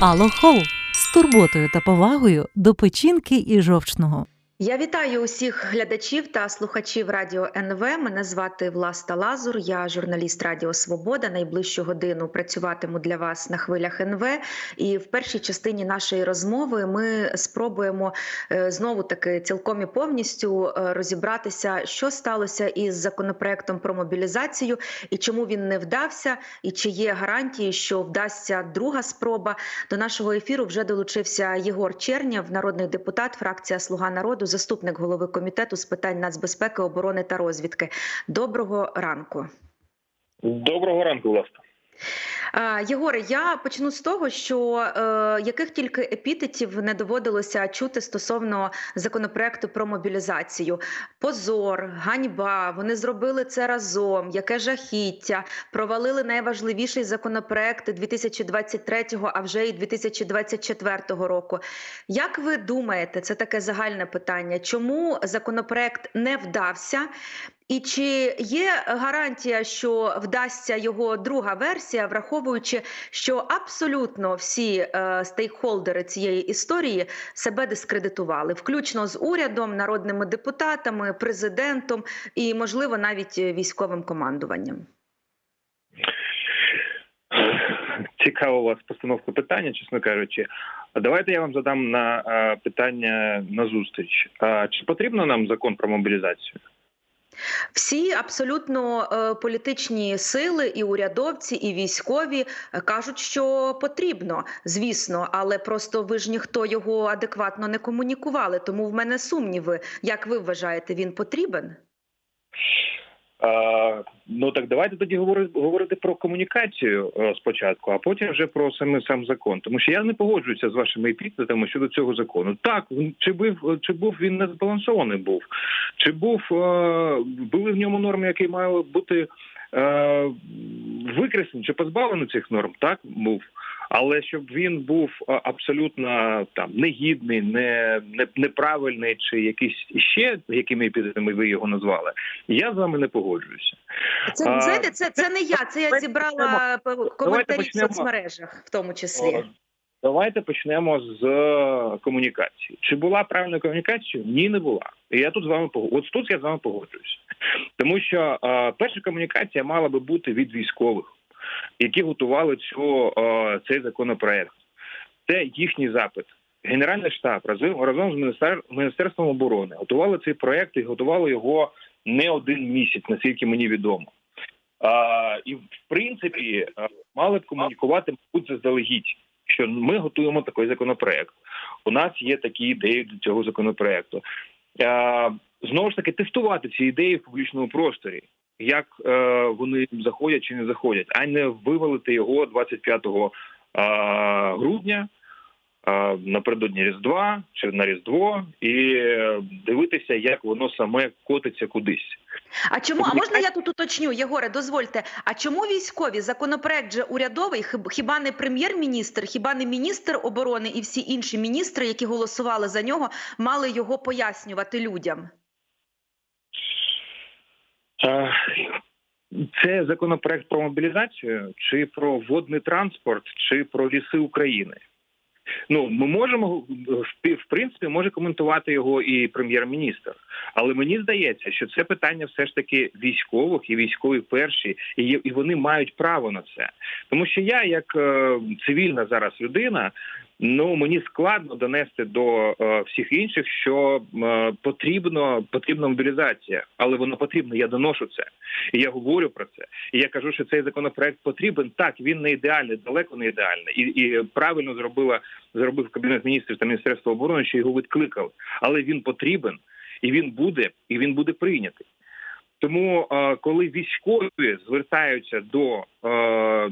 Алохол з турботою та повагою до печінки і жовчного. Я вітаю усіх глядачів та слухачів Радіо НВ. Мене звати Власта Лазур. Я журналіст Радіо Свобода. Найближчу годину працюватиму для вас на хвилях НВ. І в першій частині нашої розмови ми спробуємо е, знову таки цілком і повністю е, розібратися, що сталося із законопроектом про мобілізацію і чому він не вдався, і чи є гарантії, що вдасться друга спроба. До нашого ефіру вже долучився Єгор Чернєв, народний депутат, фракція Слуга народу, заступник голови комітету з питань нацбезпеки, оборони та розвідки. Доброго ранку. Доброго ранку, власне. А, Єгоре, я почну з того, що е, яких тільки епітетів не доводилося чути стосовно законопроекту про мобілізацію. Позор, ганьба, вони зробили це разом. Яке жахіття, провалили найважливіший законопроект 2023-го, а вже і 2024 року. Як ви думаєте, це таке загальне питання? Чому законопроект не вдався? І чи є гарантія, що вдасться його друга версія, враховуючи, що абсолютно всі е, стейкхолдери цієї історії себе дискредитували, включно з урядом, народними депутатами, президентом і, можливо, навіть військовим командуванням? Цікава у вас постановка питання, чесно кажучи. Давайте я вам задам на а, питання на зустріч. Чи потрібно нам закон про мобілізацію? Всі абсолютно е, політичні сили, і урядовці, і військові е, кажуть, що потрібно, звісно, але просто ви ж ніхто його адекватно не комунікували. Тому в мене сумніви. Як ви вважаєте, він потрібен? Ну так давайте тоді говорити, говорити про комунікацію е, спочатку, а потім вже про саме сам закон. Тому що я не погоджуюся з вашими епітетами щодо цього закону. Так, чи був чи був він не збалансований був, чи був е, були в ньому норми, які мали бути е, викреслені чи позбавлені цих норм? Так був. Але щоб він був е, абсолютно там негідний, не, не неправильний, чи якийсь ще якими епітетами ви його назвали, я з вами не погоджуюся. Це А, знаєте, це, це не я. Це я зібрала коментарі в соцмережах, в тому числі. Давайте почнемо з е, комунікації. Чи була правильна комунікація? Ні, не була. І я тут з вами пог- От тут я з вами погоджуюся. Тому що е, перша комунікація мала би бути від військових, які готували цю, е, цей законопроект. Це їхній запит. Генеральний штаб разом разом з міністер, міністерством оборони готували цей проект і готували його не один місяць, наскільки мені відомо. А, і в принципі е, мали б комунікувати мабуть, заздалегідь, що ми готуємо такий законопроект. У нас є такі ідеї до цього законопроекту. А, знову ж таки, тестувати ці ідеї в публічному просторі, як е, вони заходять чи не заходять, а не вивалити його 25 а, грудня. а, Напередодні Різдва чи на Різдво, і е, дивитися, як воно саме котиться кудись. А чому? А можна я тут уточню, Єгоре, дозвольте. А чому військові законопроект же урядовий? Хіба не прем'єр-міністр, хіба не міністр оборони і всі інші міністри, які голосували за нього, мали його пояснювати людям? Це законопроект про мобілізацію, чи про водний транспорт, чи про ліси України. Ну, ми можемо в принципі може коментувати його і прем'єр-міністр, але мені здається, що це питання все ж таки військових і військові перші, і, і вони мають право на це. Тому що я, як е, цивільна зараз людина, ну мені складно донести до е, всіх інших, що е, потрібно потрібна мобілізація, але воно потрібно. Я доношу це, і я говорю про це. І я кажу, що цей законопроект потрібен. Так, він не ідеальний, далеко не ідеальний, і, і правильно зробила зробив кабінет міністрів та міністерство оборони, що його відкликали. Але він потрібен, і він буде, і він буде прийнятий. Тому, е, коли військові звертаються до е,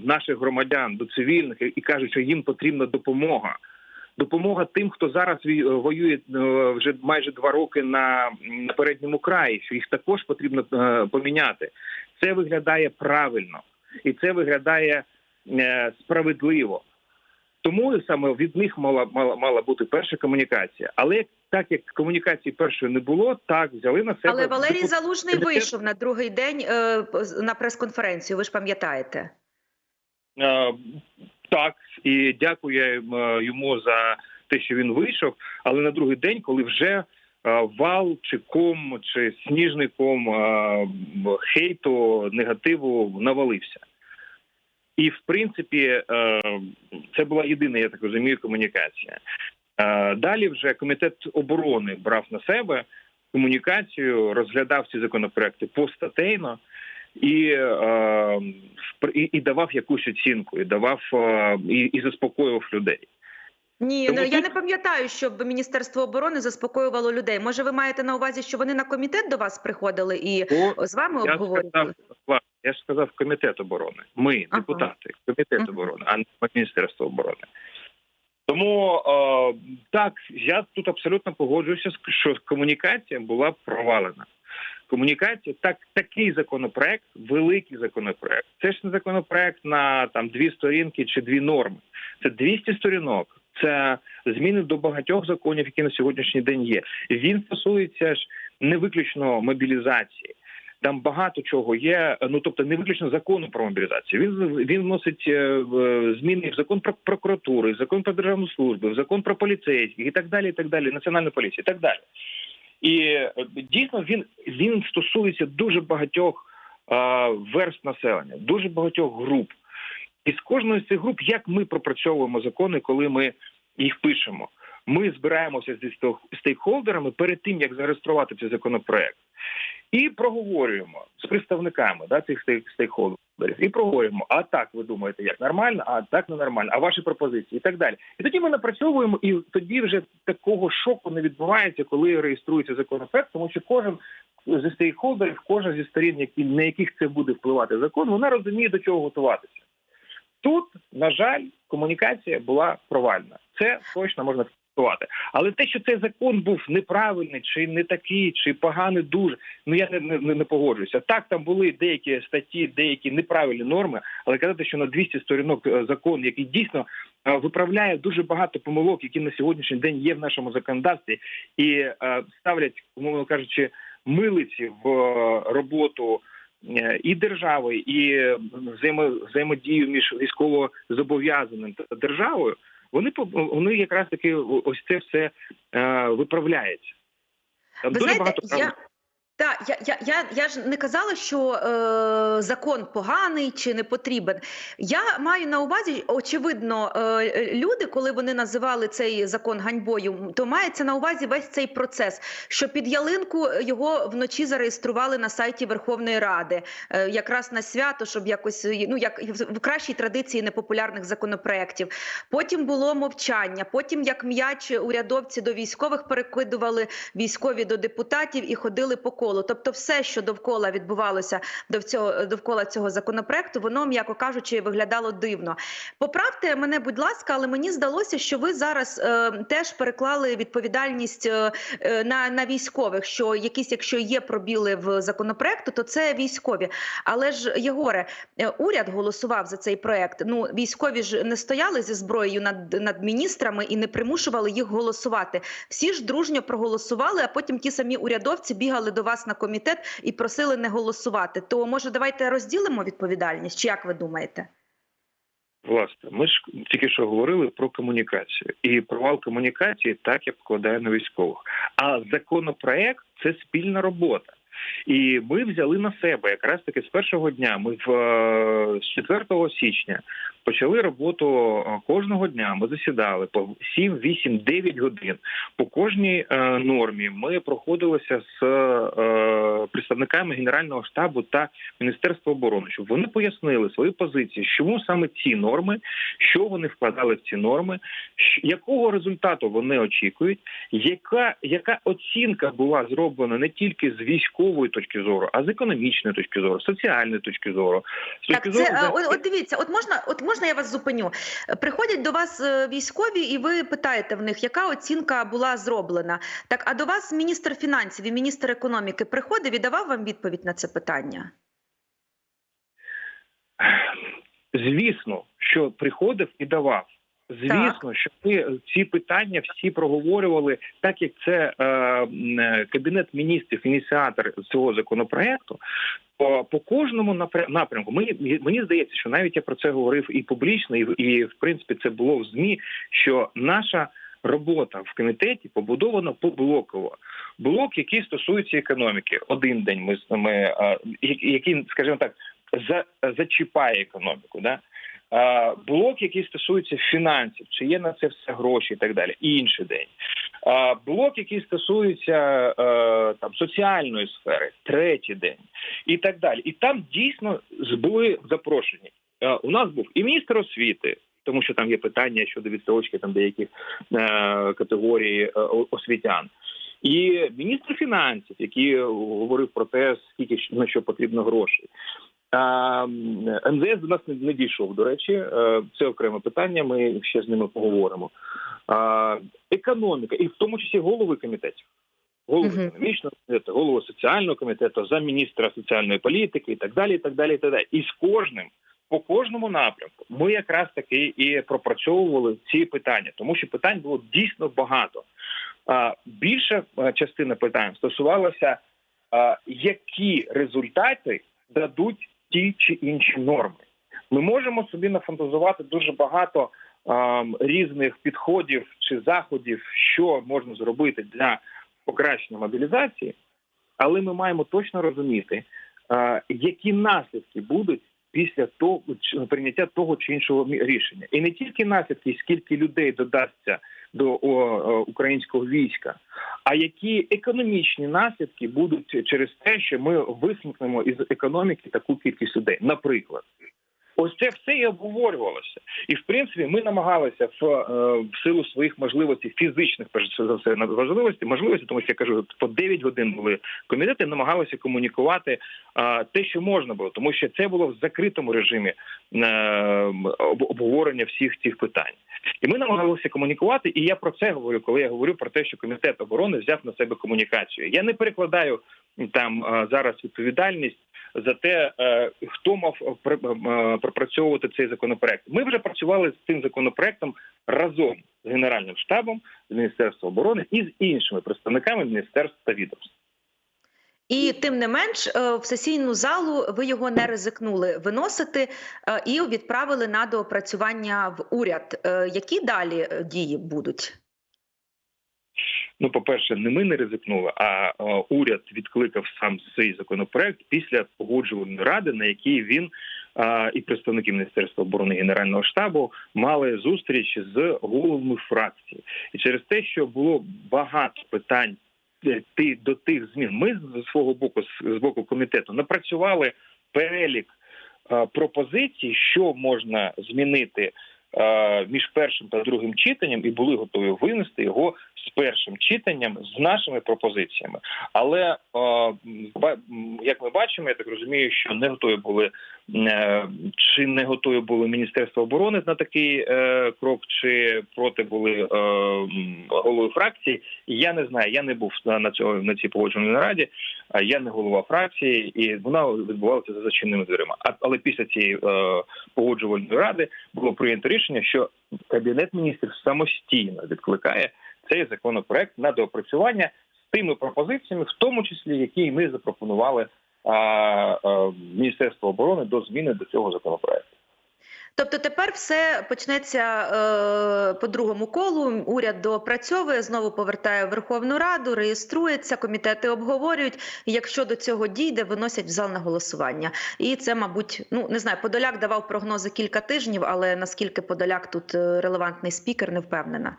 наших громадян, до цивільних і кажуть, що їм потрібна допомога. Допомога тим, хто зараз е, воює вже майже два роки на, передньому краї, що їх також потрібно поміняти. Це виглядає правильно і це виглядає справедливо. Тому саме від них мала мала мала бути перша комунікація. Але так як комунікації першої не було, так взяли на себе Але Валерій Залужний вийшов на другий день е, на прес-конференцію. Ви ж пам'ятаєте? Е, Так, і дякую я е, йому за те, що він вийшов. Але на другий день, коли вже е, вал чи ком, чи сніжний ком е, хейту, негативу навалився. І в принципі, е, це була єдина, я так розумію, комунікація. Е, Далі вже комітет оборони брав на себе комунікацію, розглядав ці законопроекти постатейно і, е, і, і давав якусь оцінку, і давав е, і, і заспокоював людей. Ні, Тому ну я не пам'ятаю, щоб Міністерство оборони заспокоювало людей. Може, ви маєте на увазі, що вони на комітет до вас приходили і Бо з вами я обговорювали? сказав, я ж сказав комітет оборони. Ми, Ага. депутати, комітет оборони, а не Міністерство оборони. Тому е, так, я тут абсолютно погоджуюся, що комунікація була провалена. Комунікація, так, такий законопроект, великий законопроект. Це ж не законопроект на там дві сторінки чи дві норми. Це 200 сторінок. Це зміни до багатьох законів, які на сьогоднішній день є. Він стосується ж не виключно мобілізації. Там багато чого є. Ну тобто, не виключно закону про мобілізацію. Він він вносить е, зміни в закон про прокуратуру, в закон про державну службу, в закон про поліцейських і так далі. І так далі, національну поліцію, і так далі. І е, дійсно він він стосується дуже багатьох е, верст населення, дуже багатьох груп. І з кожної з цих груп, як ми пропрацьовуємо закони, коли ми їх пишемо, ми збираємося зі стейк- стейкхолдерами перед тим, як зареєструвати цей законопроект, і проговорюємо з представниками да, цих стейк- стейкхолдерів. І проговорюємо, а так ви думаєте, як нормально, а так ненормально, а ваші пропозиції і так далі. І тоді ми напрацьовуємо, і тоді вже такого шоку не відбувається, коли реєструється законопроект, тому що кожен зі стейкхолдерів, кожен зі сторін, які на яких це буде впливати закон, вона розуміє до чого готуватися. Тут, на жаль, комунікація була провальна. Це точно можна фіксувати. Але те, що цей закон був неправильний, чи не такий, чи поганий дуже, ну я не, не, не погоджуюся. Так, там були деякі статті, деякі неправильні норми, але казати, що на 200 сторінок е, закон, який дійсно е, виправляє дуже багато помилок, які на сьогоднішній день є в нашому законодавстві, і е, ставлять, умовно кажучи, милиці в роботу і держави, і взаємодію між військово зобов'язаним державою, вони вони якраз таки ось це все е, виправляється. Там Ви дуже знаєте, багато я, правил. та, я, я, я, я ж не казала, що е, закон поганий чи не потрібен. Я маю на увазі, очевидно, е, люди, коли вони називали цей закон ганьбою, то мається на увазі весь цей процес, що під ялинку його вночі зареєстрували на сайті Верховної Ради, е, якраз на свято, щоб якось ну як в кращій традиції непопулярних законопроєктів. Потім було мовчання. Потім, як м'яч, урядовці до військових перекидували військові до депутатів і ходили по колу. Тобто, все, що довкола відбувалося довкола цього законопроекту, воно, м'яко кажучи, виглядало дивно. Поправте мене, будь ласка, але мені здалося, що ви зараз е, теж переклали відповідальність е, е, на, на військових. Що якісь, якщо є пробіли в законопроекту, то це військові. Але ж Єгоре, е, уряд голосував за цей проект. Ну військові ж не стояли зі зброєю над, над міністрами і не примушували їх голосувати. Всі ж дружньо проголосували, а потім ті самі урядовці бігали до вас на комітет і просили не голосувати. То може давайте розділимо відповідальність? Чи як ви думаєте? Власне, ми ж тільки що говорили про комунікацію, і провал комунікації так я покладаю на військових. А законопроект це спільна робота. І ми взяли на себе якраз таки з першого дня. Ми в е, з 4 січня почали роботу е, кожного дня. Ми засідали по 7, 8, 9 годин. По кожній е, нормі ми проходилися з е, представниками Генерального штабу та Міністерства оборони, щоб вони пояснили свої позиції, чому саме ці норми, що вони вкладали в ці норми, якого результату вони очікують, яка, яка оцінка була зроблена не тільки з військової точки зору, а з економічної точки зору, соціальної точки зору. З Так, точки це зору е, от, от дивіться, от можна, от можна я вас зупиню? Приходять до вас е, військові, і ви питаєте в них, яка оцінка була зроблена. Так, а до вас міністр фінансів і міністр економіки приходив і давав вам відповідь на це питання? Звісно, що приходив і давав. Звісно, що ми ці питання всі проговорювали, так як це е, е, кабінет міністрів, ініціатор цього законопроекту. По, по кожному напря- напрямку мені мені здається, що навіть я про це говорив і публічно, і, в- і в принципі це було в змі. Що наша робота в комітеті побудована поблоково. Блок, який стосується економіки, один день ми ми е, який, скажімо так, за, зачіпає економіку. Да? Блок, який стосується фінансів, чи є на це все гроші і так далі, інший день. Блок, який стосується е, там соціальної сфери, третій день, і так далі. І там дійсно були запрошені. Е, У нас був і міністр освіти, тому що там є питання щодо відстрочки там деяких е, категорій е, освітян. І міністр фінансів, який говорив про те, скільки на що потрібно грошей. А, МЗС до нас не, не дійшов. До речі, Е, це окреме питання. Ми ще з ними поговоримо. А, економіка, і в тому числі голови комітетів. Голови Мгм. економічного комітету, голови соціального комітету, замміністра соціальної політики і так далі. І так далі, і так далі. І з кожним, по кожному напрямку, ми якраз таки і пропрацьовували ці питання, тому що питань було дійсно багато. А, більша частина питань стосувалася, а, які результати дадуть ті чи інші норми. Ми можемо собі нафантазувати дуже багато ем, різних підходів чи заходів, що можна зробити для покращення мобілізації, але ми маємо точно розуміти, е, які наслідки будуть після того чи- прийняття того чи іншого рішення, і не тільки наслідки, скільки людей додасться до українського війська, а які економічні наслідки будуть через те, що ми висмикнемо із економіки таку кількість людей, наприклад. Ось це все і обговорювалося, і в принципі ми намагалися в, е, в силу своїх можливостей фізичних перш за все важливості, можливості, тому що я кажу, по 9 годин були комітети, намагалися комунікувати е, те, що можна було, тому що це було в закритому режимі е, об- обговорення всіх цих питань. І ми намагалися комунікувати, і я про це говорю, коли я говорю про те, що комітет оборони взяв на себе комунікацію. Я не перекладаю там е, зараз відповідальність за те, е, хто мав е, пропрацьовувати цей законопроект. Ми вже працювали з цим законопроектом разом з генеральним штабом, з міністерством оборони і з іншими представниками міністерств та відомств. І тим не менш, е, в сесійну залу ви його не ризикнули виносити е, і відправили на доопрацювання в уряд. Е, Які далі дії будуть? Ну, по-перше, не ми не ризикнули, а уряд відкликав сам цей законопроект після погоджувальної ради, на якій він і представники Міністерства оборони Генерального штабу мали зустріч з головами фракції. І через те, що було багато питань ти до тих змін, ми з свого боку, з з боку комітету, напрацювали перелік е, пропозицій, що можна змінити е, між першим та другим читанням, і були готові винести його з першим читанням з нашими пропозиціями. Але е, як ми бачимо, я так розумію, що не готові були е, чи не готові були Міністерство оборони на такий е, крок, чи проти були голови фракції. Я не знаю, я не був на, цього на цій погоджувальній нараді, я не голова фракції, і вона відбувалася за зачиненими дверима. Але після цієї погоджувальної ради було прийнято рішення, що кабінет міністрів самостійно відкликає цей законопроект на доопрацювання з тими пропозиціями, в тому числі які ми запропонували а, а, Міністерство оборони до зміни до цього законопроекту. Тобто тепер все почнеться е, по другому колу. Уряд доопрацьовує, знову повертає в Верховну Раду, реєструється, комітети обговорюють. Якщо до цього дійде, виносять в зал на голосування. І це, мабуть, ну не знаю, Подоляк давав прогнози кілька тижнів, але наскільки Подоляк тут е, релевантний спікер, не впевнена.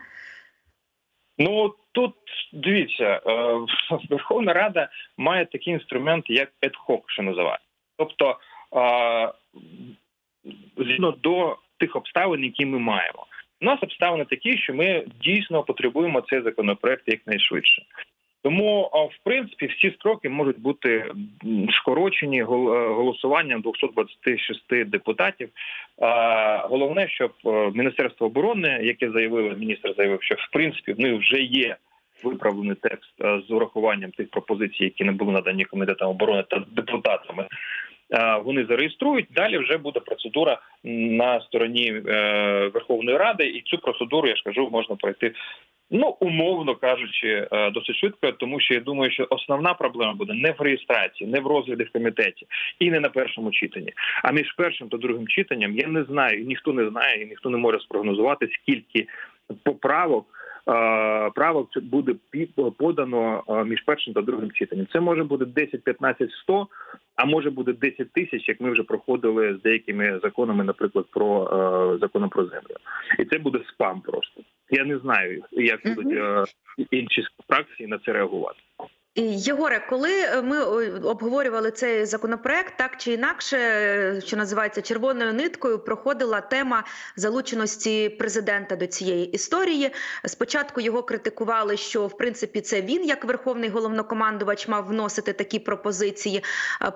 Ну тут дивіться, е, Верховна Рада має такі інструменти, як ad-hoc, що називається. Тобто, е, згідно до тих обставин, які ми маємо. У нас обставини такі, що ми дійсно потребуємо цей законопроект якнайшвидше. Тому, в принципі, всі строки можуть бути скорочені е, голосуванням 226 депутатів. Головне, щоб е, Міністерство оборони, яке заявило, міністр заявив, що в принципі в них вже є виправлений текст е, з урахуванням тих пропозицій, які не були надані комітетом оборони та депутатами. вони зареєструють. Далі вже буде процедура на стороні Верховної Ради, і цю процедуру я ж кажу, можна пройти. Ну, умовно кажучи, е, досить швидко, тому що я думаю, що основна проблема буде не в реєстрації, не в розгляді в комітеті і не на першому читанні. А між першим та другим читанням я не знаю, ніхто не знає, і ніхто не може спрогнозувати, скільки поправок. Е, Правок буде пі- подано е, між першим та другим читанням. Це може бути 10, 15, 100, а може буде 10 тисяч, як ми вже проходили з деякими законами, наприклад, про е, законом про землю. І це буде спам просто. Я не знаю, як будуть е, інші фракції на це реагувати. Єгоре, коли е, ми обговорювали цей законопроект, так чи інакше, е, що називається червоною ниткою, проходила тема залученості президента до цієї історії. Спочатку його критикували, що в принципі це він, як верховний головнокомандувач, мав вносити такі пропозиції.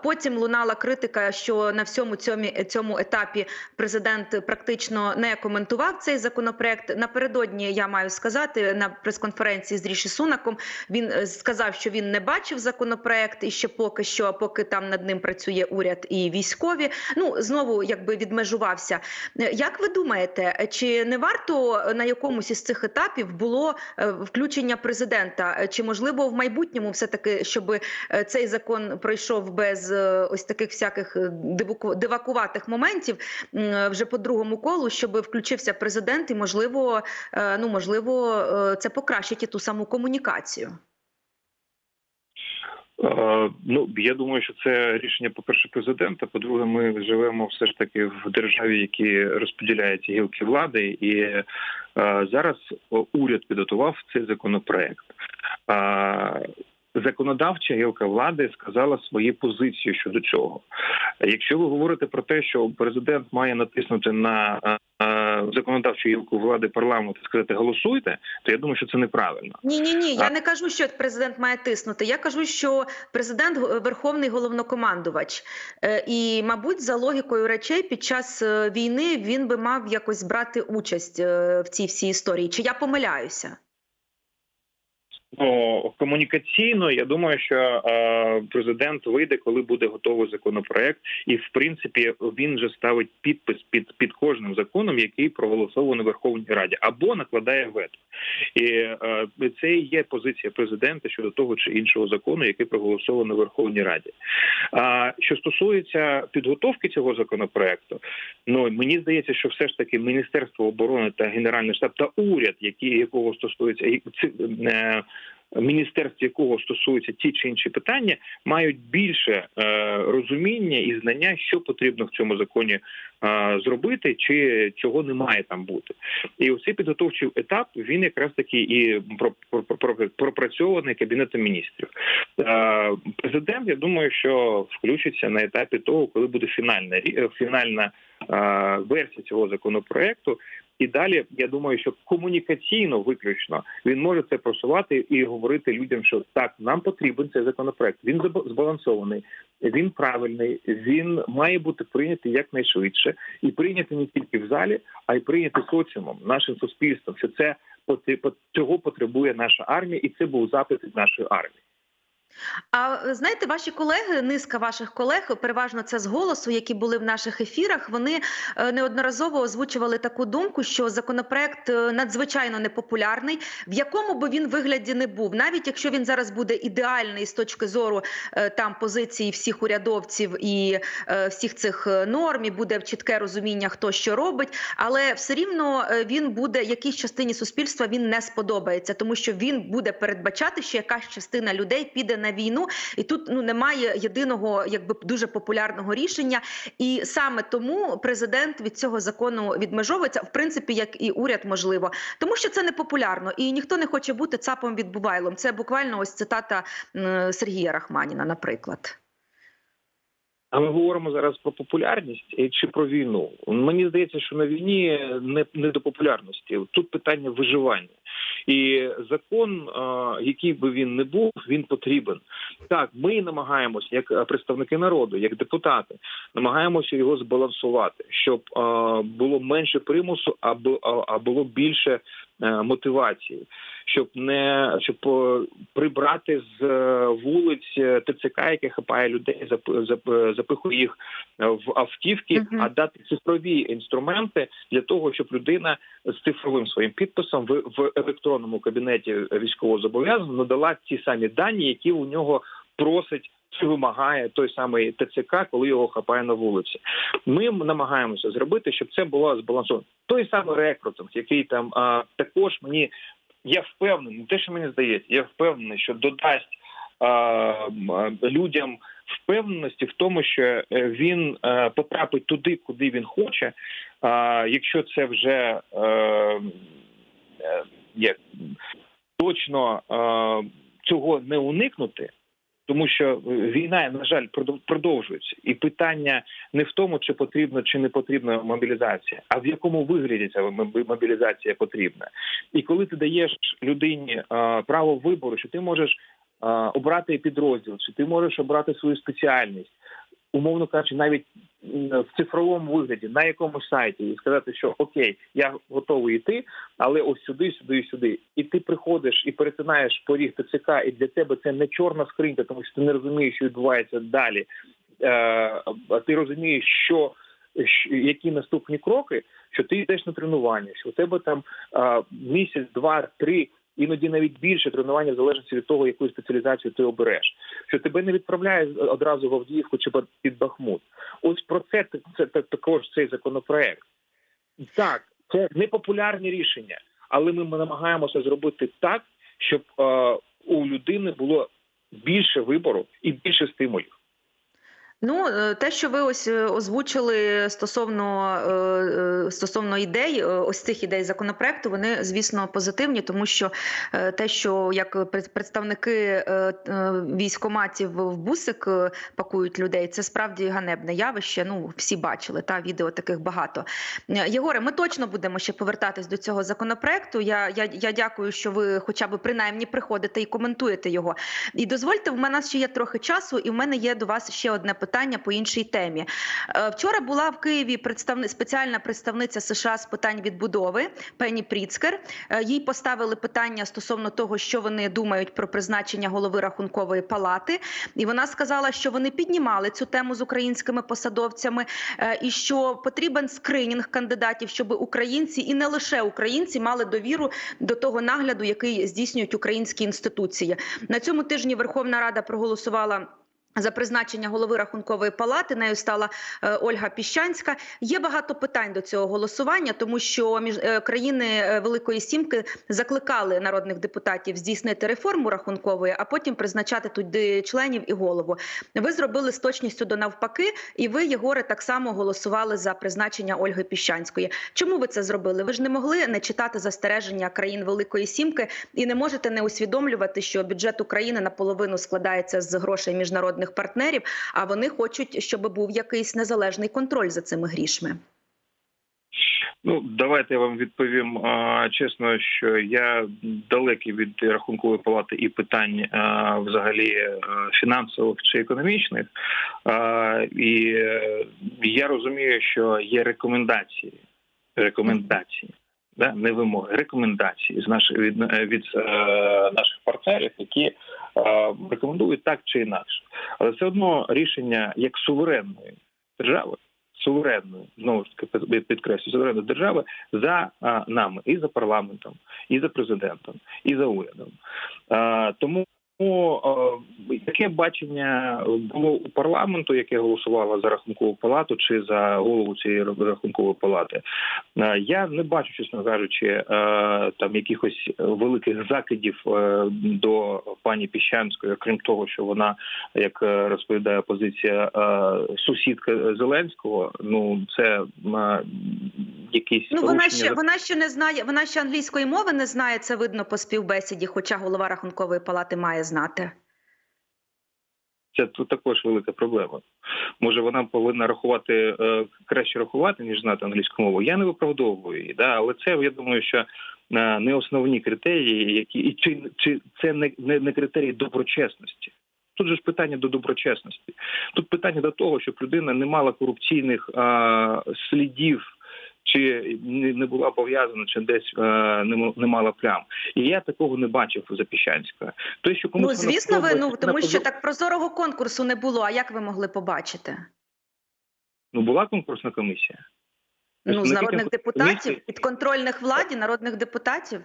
Потім лунала критика, що на всьому цьому, цьому етапі президент практично не коментував цей законопроект. Напередодні я маю сказати на прес-конференції з Ріші Сунаком. Він е, сказав, що він не бачив законопроект і ще поки що, поки там над ним працює уряд і військові. Ну знову якби відмежувався. Е, Як ви думаєте, чи не варто на якомусь із цих етапів було е, включення президента? Е, Чи можливо в майбутньому все таки, щоб цей закон пройшов без ось таких всяких дивакуватих моментів вже по другому колу, щоб включився президент, і можливо, ну можливо, це покращить і ту саму комунікацію. Е, Ну я думаю, що це рішення, по перше, президента. По-друге, ми живемо все ж таки в державі, які розподіляють гілки влади, і е, зараз уряд підготував цей законопроект. Е, Законодавча гілка влади сказала свої позиції щодо чого. Якщо ви говорите про те, що президент має натиснути на е, е, законодавчу гілку влади парламенту сказати голосуйте, то я думаю, що це неправильно. Ні, ні, ні. Я не кажу, що президент має тиснути. Я кажу, що президент верховний головнокомандувач, Е, і, мабуть, за логікою речей, під час війни він би мав якось брати участь в цій всій історії. Чи я помиляюся? Ну, комунікаційно, я думаю, що е, президент вийде, коли буде готовий законопроект, і в принципі він же ставить підпис під під кожним законом, який проголосований Верховній Раді, або накладає вето. І е, це і є позиція президента щодо того чи іншого закону, який проголосований Верховній Раді. А що стосується підготовки цього законопроекту, ну мені здається, що все ж таки Міністерство оборони та Генеральний штаб та уряд, які якого стосується ці е, міністерств, якого стосуються ті чи інші питання, мають більше е, розуміння і знання, що потрібно в цьому законі е, зробити, чи чого не має там бути. І ось цей підготовчий етап він якраз таки і про- про- про- пропрацьований кабінетом міністрів. Е, Президент, я думаю, що включиться на етапі того, коли буде фінальна фінальна е, версія цього законопроекту. І далі я думаю, що комунікаційно виключно він може це просувати і говорити людям, що так нам потрібен цей законопроект. Він збалансований, він правильний, він має бути прийнятий якнайшвидше і прийнятий не тільки в залі, а й прийнятий соціумом, нашим суспільством. Що це цього потребує наша армія, і це був запит від нашої армії. А е, знаєте, ваші колеги, низка ваших колег, переважно це з голосу, які були в наших ефірах. Вони е, неодноразово озвучували таку думку, що законопроект е, надзвичайно непопулярний, в якому би він вигляді не був, навіть якщо він зараз буде ідеальний з точки зору там позиції всіх урядовців і всіх цих норм, і буде чітке розуміння, хто що робить, але все рівно він буде якійсь частині суспільства він не сподобається, тому що він буде передбачати, що якась частина людей піде на війну, і тут ну немає єдиного, якби дуже популярного рішення. І саме тому президент від цього закону відмежовується, в принципі, як і уряд, можливо, тому що це не популярно, і ніхто не хоче бути цапом від Бувайлом. Це буквально ось цитата Сергія Рахманіна, наприклад. А ми говоримо зараз про популярність чи про війну. Мені здається, що на війні не, не до популярності. Тут питання виживання. І закон, е, який би він не був, він потрібен. Так, ми намагаємося, як е, представники народу, як депутати, намагаємося його збалансувати, щоб е, було менше примусу, а бу- а- а було більше мотивації, щоб не щоб е, прибрати з е, вулиць е, ТЦК, яке хапає людей, зап- зап- запихує їх е, в автівки, Мгм. а дати цифрові інструменти для того, щоб людина з цифровим своїм підписом в, в електронному кабінеті військового зобов'язаного надала ті самі дані, які у нього просить чи вимагає той самий ТЦК, коли його хапає на вулиці. Ми намагаємося зробити, щоб це було збалансовано. Той самий рекрутинг, який там а, також мені я впевнений, не те, що мені здається, я впевнений, що додасть а, людям впевненості в тому, що е, він е, потрапить туди, куди він хоче. А, якщо це вже е, е, як точно е, цього не уникнути. Тому що війна, на жаль, продов- продовжується, і питання не в тому, чи потрібно чи не потрібна мобілізація, а в якому вигляді ця моб- мобілізація потрібна. І коли ти даєш людині е, право вибору, що ти можеш е, обрати підрозділ, чи ти можеш обрати свою спеціальність, умовно кажучи, навіть в цифровому вигляді на якомусь сайті, і сказати, що окей, я готовий йти, але ось сюди, сюди сюди. І ти приходиш і перетинаєш поріг ТЦК, і для тебе це не чорна скринька, тому що ти не розумієш, що відбувається далі. Е, а ти розумієш, що. Які наступні кроки, що ти йдеш на тренування, що у тебе там місяць, два, три, іноді навіть більше тренування в залежності від того, яку спеціалізацію ти обереш, що тебе не відправляють одразу в Авдіївку чи під Бахмут. Ось про це, це також цей законопроект. Так, це непопулярні рішення, але ми намагаємося зробити так, щоб е, у людини було більше вибору і більше стимулів. Ну, е, те, що ви ось е, озвучили стосовно е, стосовно ідей, ось цих ідей законопроекту, вони звісно позитивні, тому що те, що як представники військоматів в бусик пакують людей, це справді ганебне явище. Ну всі бачили та відео таких багато. Єгоре, ми точно будемо ще повертатись до цього законопроекту. Я, я, я дякую, що ви хоча б принаймні приходите і коментуєте його. І дозвольте, в мене ще є трохи часу, і в мене є до вас ще одне питання по іншій темі. Е, Вчора була в Києві представни... спеціальна представниця США з питань відбудови Пенні Пріцкер. Е, Їй поставили питання стосовно того, що вони думають про призначення голови рахункової палати. І вона сказала, що вони піднімали цю тему з українськими посадовцями, е, і що потрібен скринінг кандидатів, щоб українці і не лише українці мали довіру до того нагляду, який здійснюють українські інституції. На цьому тижні Верховна Рада проголосувала. За призначення голови рахункової палати нею стала е, Ольга Піщанська. Є багато питань до цього голосування, тому що між е, країни е, Великої Сімки закликали народних депутатів здійснити реформу рахункової, а потім призначати туди членів і голову. Ви зробили з точністю до навпаки, і ви, Єгоре, так само голосували за призначення Ольги Піщанської. Чому ви це зробили? Ви ж не могли не читати застереження країн Великої Сімки і не можете не усвідомлювати, що бюджет України наполовину складається з грошей міжнародних партнерів, а вони хочуть, щоб був якийсь незалежний контроль за цими грішми. Ну давайте я вам відповім чесно, що я далекий від рахункової палати і питань взагалі фінансових чи економічних. І е, я розумію, що є рекомендації. Рекомендації. Да, не вимоги, рекомендації з наших від, від е, наших партнерів, які рекомендують так чи інакше, але все одно рішення як суверенної держави Суверенної знову ж таки підкреслю суверенної держави за нами і за парламентом, і за президентом, і за урядом. А, тому а, яке бачення було у парламенту, яке голосувало за рахункову палату чи за голову цієї рахункової палати? Я не бачу, чесно кажучи, там якихось великих закидів е, до пані Піщанської, крім того, що вона як е, розповідає позиція е, сусідка Зеленського. Ну це е, якісь Ну вона ще вона ще не знає. Вона ще англійської мови не знає. Це видно по співбесіді, хоча голова рахункової палати має знати. Це тут також велика проблема. Може, вона повинна рахувати е, краще рахувати, ніж знати англійську мову. Я не виправдовую її, да, але це я думаю, що е, не основні критерії, які і чи, чи це не, не, не критерії доброчесності. Тут же ж питання до доброчесності. Тут питання до того, щоб людина не мала корупційних а, слідів чи не була пов'язана, чи десь е, не, мала плям. І я такого не бачив за Піщанська. То, що комусь Ну звісно, ви ну тому що так прозорого конкурсу не було. А як ви могли побачити? ну була конкурсна комісія. Ну з народних депутатів, підконтрольних владі, народних депутатів,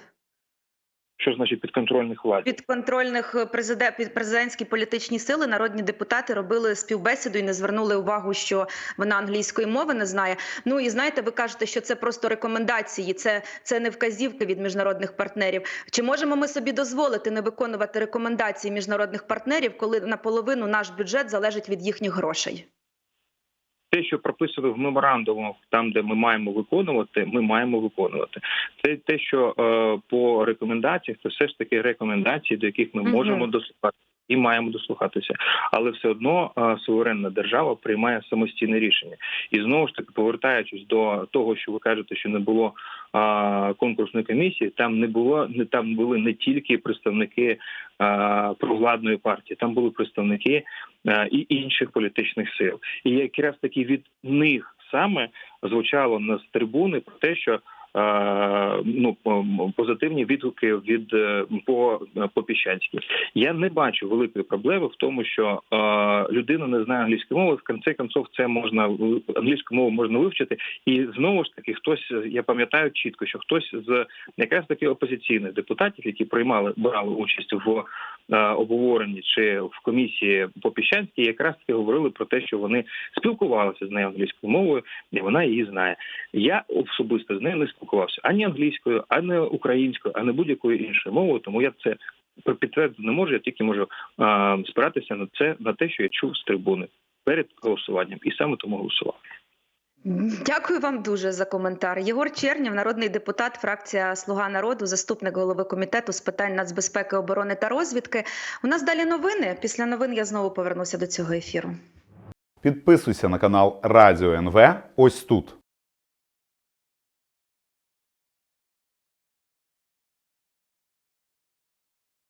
Що значить підконтрольних владі? підконтрольних президент, під президентські політичні сили, народні депутати робили співбесіду і не звернули увагу, що вона англійської мови не знає. Ну і знаєте, ви кажете, що це просто рекомендації, це, це не вказівки від міжнародних партнерів. Чи можемо ми собі дозволити не виконувати рекомендації міжнародних партнерів, коли наполовину наш бюджет залежить від їхніх грошей? Те, що прописано в меморандумах, там де ми маємо виконувати, ми маємо виконувати. Це те, що е, по рекомендаціях, це все ж таки рекомендації, до яких ми можемо дослухати і маємо дослухатися. Але все одно е, суверенна держава приймає самостійне рішення. І знову ж таки, повертаючись до того, що ви кажете, що не було конкурсної комісії, там не було там були не тільки представники провладної партії, там були представники і інших політичних сил. І якраз таки від них саме звучало на трибуни про те, що ну по- позитивні відгуки від е, по, по Піщанській. Я не бачу великої проблеми в тому, що е, людина не знає англійської мови. В кінці концов це можна англійську мову можна вивчити. І знову ж таки, хтось я пам'ятаю чітко, що хтось з якраз таки опозиційних депутатів, які приймали брали участь в е, обговоренні чи в комісії по Піщанській, якраз таки говорили про те, що вони спілкувалися з нею англійською мовою, і вона її знає. Я особисто з нею не спілкувався ані англійською, ані українською, ані будь-якою іншою мовою, тому я це підтвердити не можу. Я тільки можу е, спиратися на це на те, що я чув з трибуни перед голосуванням, і саме тому голосував. Дякую вам дуже за коментар. Єгор Чернів, народний депутат, фракція Слуга народу, заступник голови комітету з питань нацбезпеки, оборони та розвідки. У нас далі новини. Після новин я знову повернуся до цього ефіру. Підписуйся на канал Радіо НВ ось тут.